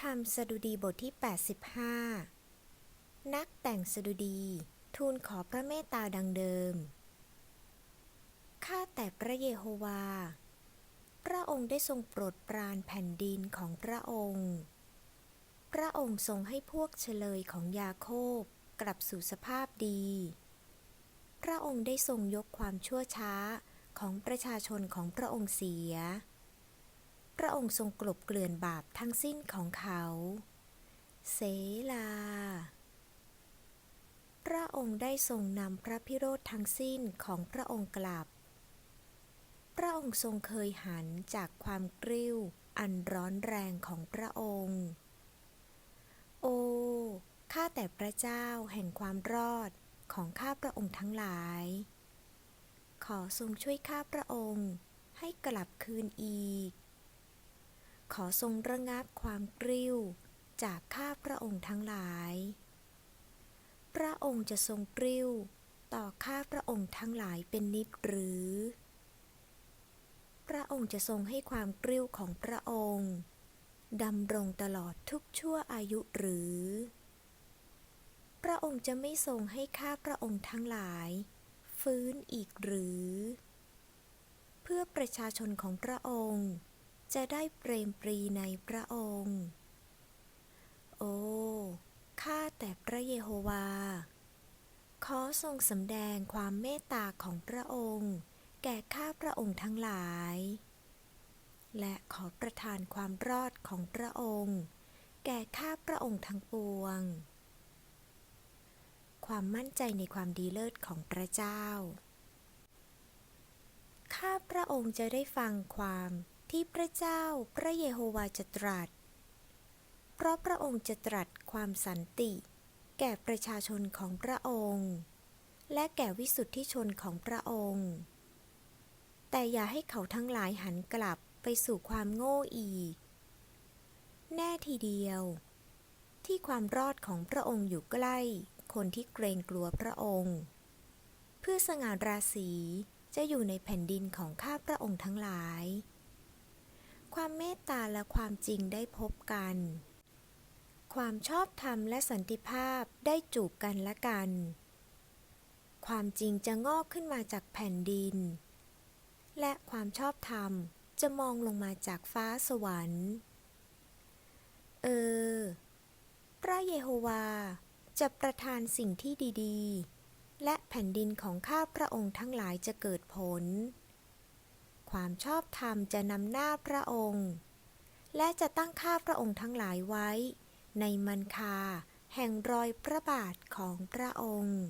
ธรรมสดุดีบทที่ 85 นักแต่งสดุดีทูลขอพระเมตตาดังเดิม ข้าแต่พระเยโฮวา พระองค์ได้ทรงโปรดปรานแผ่นดินของพระองค์ พระองค์ทรงให้พวกเฉลยของยาโคบกลับสู่สภาพดี พระองค์ได้ทรงยกความชั่วช้าของประชาชนของพระองค์เสีย องค์ทรงกลบเกลื่อนบาปทั้งสิ้นของเขา เสลา พระองค์ได้ทรงนำพระพิโรธทั้งสิ้นของพระองค์กลับ พระองค์ทรงเคยหันจากความกริ้วอันร้อนแรงของพระองค์ โอ้ข้าแต่พระเจ้าแห่งความรอดของข้าพระองค์ทั้งหลาย ขอทรงช่วยข้าพระองค์ให้กลับคืนอีก ขอทรงระงับความกริ้ว จากข้าพระองค์ทั้งหลาย พระองค์จะทรงกริ้ว ต่อข้าพระองค์ทั้งหลายเป็นนิจหรือ พระองค์จะทรงให้ความกริ้วของพระองค์ดำรงตลอดทุกชั่วอายุหรือ พระองค์จะไม่ทรงให้ข้าพระองค์ทั้งหลาย ฟื้นอีกหรือ เพื่อประชาชนของพระองค์ จะได้เปรมปรีในพระองค์ โอ้ ข้าแต่พระเยโฮวา ขอทรงสำแดงความเมตตาของพระองค์ แก่ข้าพระองค์ทั้งหลาย และขอประทานความรอดของพระองค์ แก่ข้าพระองค์ทั้งปวง ความมั่นใจในความดีเลิศของพระเจ้า ข้าพระองค์จะได้ฟังความ ที่พระเจ้าพระเยโฮวาจะตรัส เพราะพระองค์จะตรัสความสันติ แก่ประชาชนของพระองค์ และแก่วิสุทธิชนของพระองค์ แต่อย่าให้เขาทั้งหลายหันกลับไปสู่ความโง่อีก แน่ทีเดียว ที่ความรอดของพระองค์อยู่ใกล้คนที่เกรงกลัวพระองค์ เพื่อสง่าราศีจะอยู่ในแผ่นดินของข้าพระองค์ทั้งหลาย ความเมตตาและความจริงได้พบกัน ความชอบธรรมและสันติภาพได้จูบกันและกัน ความจริงจะงอกขึ้นมาจากแผ่นดิน และความชอบธรรมจะมองลงมาจากฟ้าสวรรค์ เออ พระเยโฮวาจะประทานสิ่งที่ดี ๆ และแผ่นดินของข้าพระองค์ทั้งหลายจะเกิดผล ความชอบธรรมจะนำหน้าพระองค์ และจะตั้งข้าพระองค์ทั้งหลายไว้ ในมันคา แห่งรอยพระบาทของพระองค์